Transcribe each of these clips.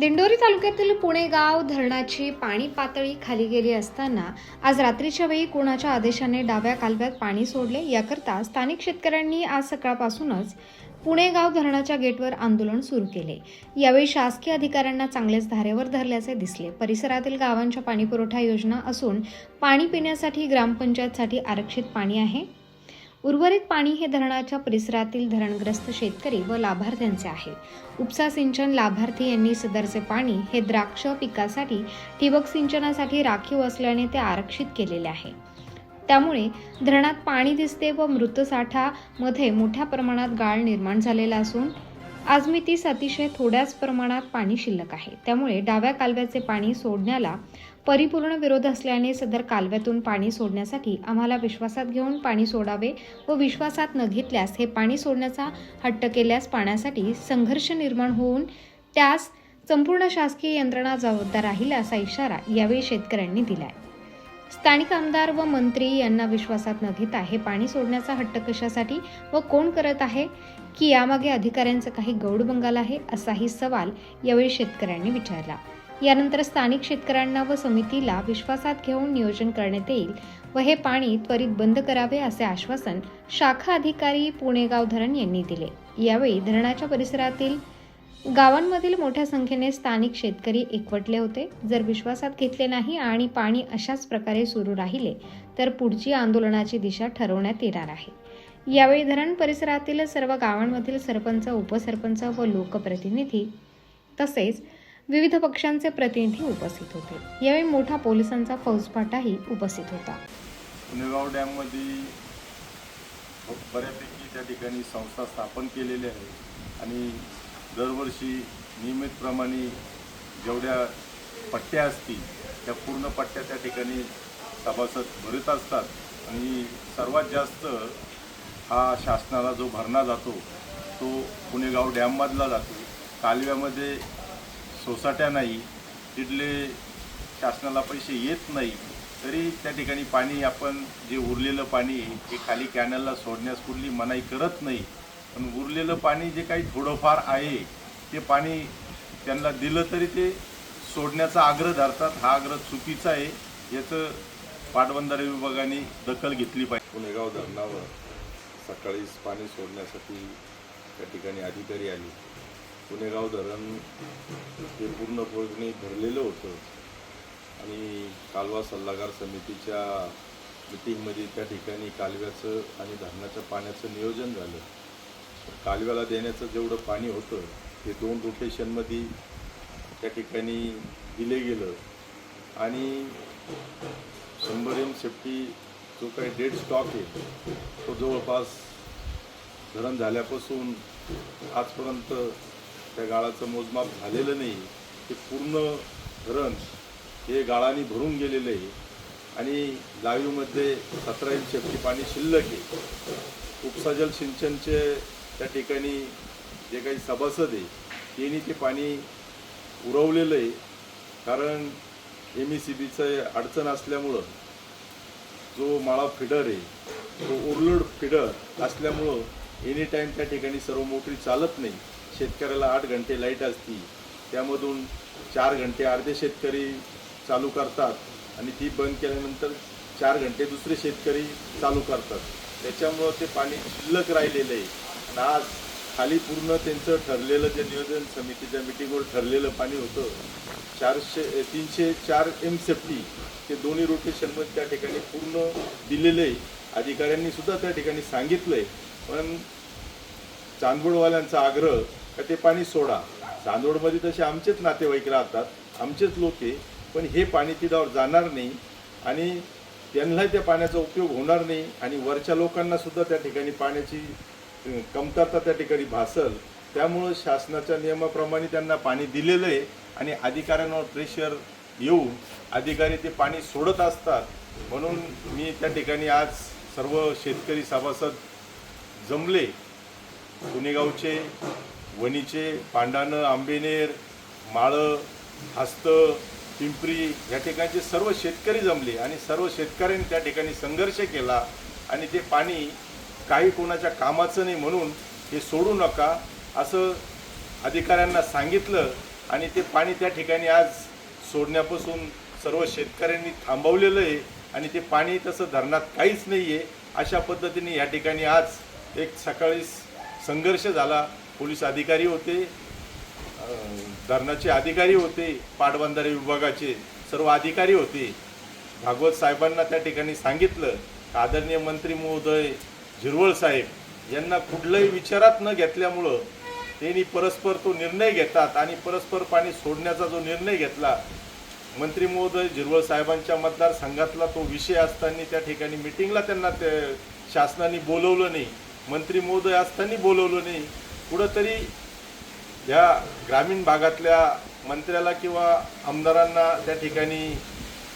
दिंडोरी तालुक्यातील पुणे गाव धरणाची पाणी पातळी खाली गेली असताना आज रात्रीच्या वेळी कोणाच्या आदेशाने डाव्या कालव्यात पाणी सोडले? याकरता स्थानिक शेतकऱ्यांनी आज सकाळपासूनच पुणे गाव धरणाच्या गेटवर आंदोलन सुरू केले. यावेळी शासकीय अधिकाऱ्यांना चांगलेच धारेवर धरल्याचे दिसले. परिसरातील गावांच्या पाणीपुरवठा योजना असून पाणी पिण्यासाठी ग्रामपंचायतसाठी आरक्षित पाणी आहे. उर्वरित पाणी हे धरणाच्या परिसरातील धरणग्रस्त शेतकरी व लाभार्थ्यांचे आहे. उपसा सिंचन लाभार्थी यांनी सदरचे पाणी हे द्राक्ष पिकासाठी ठिबक सिंचनासाठी राखीव असल्याने ते आरक्षित केलेले आहे. त्यामुळे धरणात पाणी दिसते व मृतसाठामध्ये मोठ्या प्रमाणात गाळ निर्माण झालेला असून आज मी तीस अतिशय थोड्याच प्रमाणात पाणी शिल्लक आहे. त्यामुळे डाव्या कालव्याचे पाणी सोडण्याला परिपूर्ण विरोध असल्याने सदर कालव्यातून पाणी सोडण्यासाठी आम्हाला विश्वासात घेऊन पाणी सोडावे व विश्वासात न घेतल्यास हे पाणी सोडण्याचा हट्ट केल्यास पाण्यासाठी संघर्ष निर्माण होऊन त्यास संपूर्ण शासकीय यंत्रणा जबाबदार राहील असा इशारा यावेळी शेतकऱ्यांनी दिलाय. स्थानिक आमदार व मंत्री यांना विश्वासात न घेता हे पाणी सोडण्याचा हट्ट कशासाठी व कोण करत आहे? की यामागे अधिकाऱ्यांचं काही गौड बंगाल आहे? असाही सवाल यावेळी शेतकऱ्यांनी विचारला. यानंतर स्थानिक शेतकऱ्यांना व समितीला विश्वासात घेऊन नियोजन करण्यात येईल व हे पाणी त्वरित बंद करावे असे आश्वासन शाखा अधिकारी पुणेगाव धरण यांनी दिले. यावेळी धरणाच्या परिसरातील गावांमधील मोठ्या संख्येने स्थानिक शेतकरी एकवटले होते. जर विश्वासात घेतले नाही आणि पाणी अशाच प्रकारे सुरू राहिले तर पुढची आंदोलनाची दिशा ठरवण्यात येणार आहे. यावेळी धरण परिसरातील सर्व गावांमधील सरपंच उपसरपंच व लोकप्रतिनिधी तसेच विविध पक्षांचे प्रतिनिधी उपस्थित होते. यावेळी मोठा पोलिसांचा फौजफाटाही उपस्थित होता. पुणेगाव डॅममध्ये बऱ्यापैकी त्या ठिकाणी संस्था स्थापन केलेल्या आहे आणि दरवर्षी नियमितप्रमाणे जेवढ्या पट्ट्या असतील त्या पूर्ण पट्ट्या त्या ठिकाणी सभासद भरत असतात. आणि सर्वात जास्त हा शासनाला जो भरणा जातो तो पुणेगाव डॅममधला जातो. कालव्यामध्ये सोसाट्या नाही तिथले शासनाला पैसे येत नाही तरी त्या ठिकाणी पाणी आपण जे उरलेलं पाणी हे खाली कॅनलला सोडण्यास कुठली मनाई करत नाही. पण उरलेलं पाणी जे काही थोडंफार आहे ते पाणी त्यांना दिलं तरी ते सोडण्याचा आग्रह धरतात. हा आग्रह चुकीचा आहे. याचं पाटबंधारे विभागाने दखल घेतली पाहिजे. पुणेगाव धरणावर सकाळीच पाणी सोडण्यासाठी त्या ठिकाणी अधिकारी आले. पुणेगाव धरण हे पूर्णपणे भरलेलं होतं. आणि कालवा सल्लागार समितीच्या मिटिंगमध्ये त्या ठिकाणी कालव्याचं आणि धरणाच्या पाण्याचं नियोजन झालं. कालव्याला देण्याचं जेवढं पाणी होतं ते दोन रोटेशनमध्ये त्या ठिकाणी दिले गेलं. आणि शंभर एम सेफ्टी जो काही डेड स्टॉक आहे तो जवळपास धरण झाल्यापासून आजपर्यंत त्या गाळाचं मोजमाप झालेलं नाही. ते पूर्ण धरण हे गाळाने भरून गेलेलं आहे. आणि लाईव्हमध्ये सतरा एम सेफ्टी पाणी शिल्लक आहे. उपसाजल सिंचनचे त्या ठिकाणी जे काही सभासद आहे त्यांनी ते पाणी पुरवलेलं आहे. कारण एम ई सी बीचं अडचण असल्यामुळं जो माळा फिडर आहे तो उरलोड फिडर असल्यामुळं एनी टाईम त्या ठिकाणी सर्व मोटरी चालत नाही. शेतकऱ्याला आठ घंटे लाइट असती त्यामधून चार घंटे अर्धे शेतकरी चालू करतात आणि ती बंद केल्यानंतर चार घंटे दुसरे शेतकरी चालू करतात. त्याच्यामुळं ते पाणी शिल्लक राहिलेलं आहे. आणि आज खाली पूर्ण त्यांचं ठरलेलं जे नियोजन समितीच्या मिटिंगवर ठरलेलं पाणी होतं चारशे तीनशे चार एम सेफ्टी ते दोन्ही रोटेशनमध्ये त्या ठिकाणी पूर्ण दिलेलं आहे. अधिकाऱ्यांनी सुद्धा त्या ठिकाणी सांगितलं आहे पण चांदवडवाल्यांचा आग्रह का ते पाणी सोडा. चांदवडमध्ये तसे आमचेच नातेवाईक राहतात आमचेच लोक आहे पण हे पाणी तिथावर जाणार नाही आणि त्यांना त्या पाण्याचा उपयोग होणार नाही आणि वरच्या लोकांनासुद्धा त्या ठिकाणी पाण्याची कमतरता त्या ठिकाणी भासल. त्यामुळं शासनाच्या नियमाप्रमाणे त्यांना पाणी दिलेलं आहे आणि अधिकाऱ्यांवर प्रेशर येऊन अधिकारी ते पाणी सोडत असतात. म्हणून मी त्या ठिकाणी आज सर्व शेतकरी सभासद जमले. पुणेगावचे वणीचे पांडाणं आंबेनेर माळं हस्त पिंपरी या ठिकाणचे सर्व शेतकरी जमले आणि सर्व शेतकऱ्यांनी त्या ठिकाणी संघर्ष केला आणि ते पाणी काही कोणाच्या कामाचं नाही म्हणून हे सोडू नका असं अधिकाऱ्यांना सांगितलं आणि ते पाणी त्या ठिकाणी आज सोडण्यापासून सर्व शेतकऱ्यांनी थांबवलेलं आहे आणि ते पाणी तसं धरणात काहीच नाही आहे अशा पद्धतीने या ठिकाणी आज एक सकाळी संघर्ष झाला. पोलीस अधिकारी होते धरणाचे अधिकारी होते पाटबंधारे विभागाचे सर्व अधिकारी होते. भागवत साहेबांना त्या ठिकाणी सांगितलं. आदरणीय मंत्री महोदय झिरवळ साहेब यांना कुठलंही विचारात न घेतल्यामुळं त्यांनी परस्पर तो निर्णय घेतात आणि परस्पर पाणी सोडण्याचा जो निर्णय घेतला मंत्री महोदय झिरवळ साहेबांच्या मतदारसंघातला तो विषय असताना त्या ठिकाणी मिटिंगला त्यांना ते शासनाने बोलवलं नाही मंत्री महोदय असताना बोलवलं नाही कुठंतरी ह्या ग्रामीण भागातल्या मंत्र्याला किंवा आमदारांना त्या ठिकाणी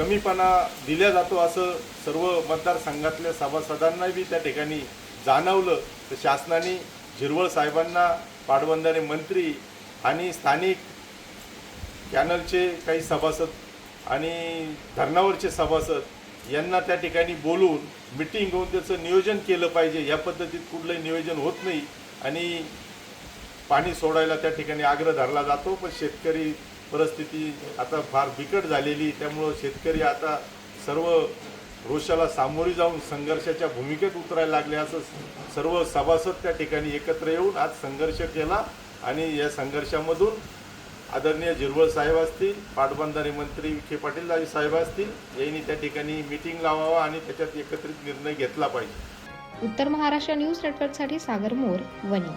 कमीपणा दिला जातो असं सर्व मतदारसंघातल्या सभासदांना बी त्या ठिकाणी जाणवलं. तर शासनाने झिरवळ साहेबांना पाटबंधारे मंत्री आणि स्थानिक कॅनलचे काही सभासद आणि धरणावरचे सभासद यांना त्या ठिकाणी बोलून मिटिंग घेऊन त्याचं नियोजन केलं पाहिजे. या पद्धतीत कुठलंही नियोजन होत नाही आणि पाणी सोडायला त्या ठिकाणी आग्रह धरला जातो. पण शेतकरी परिस्थिती आता फार बिकट झालेली त्यामुळं शेतकरी आता सर्व रोषाला सामोरी जाऊन संघर्षाच्या भूमिकेत उतरायला लागले असं सर्व सभासद त्या ठिकाणी एकत्र येऊन आज संघर्ष केला आणि या संघर्षामधून आदरणीय झिरवळ साहेब असतील पाटबंधारे मंत्री विखे पाटील साहेब असतील यांनी त्या ठिकाणी मिटिंग लावावा आणि त्याच्यात एकत्रित निर्णय घेतला पाहिजे. उत्तर महाराष्ट्र न्यूज नेटवर्कसाठी सागर मोर वणी.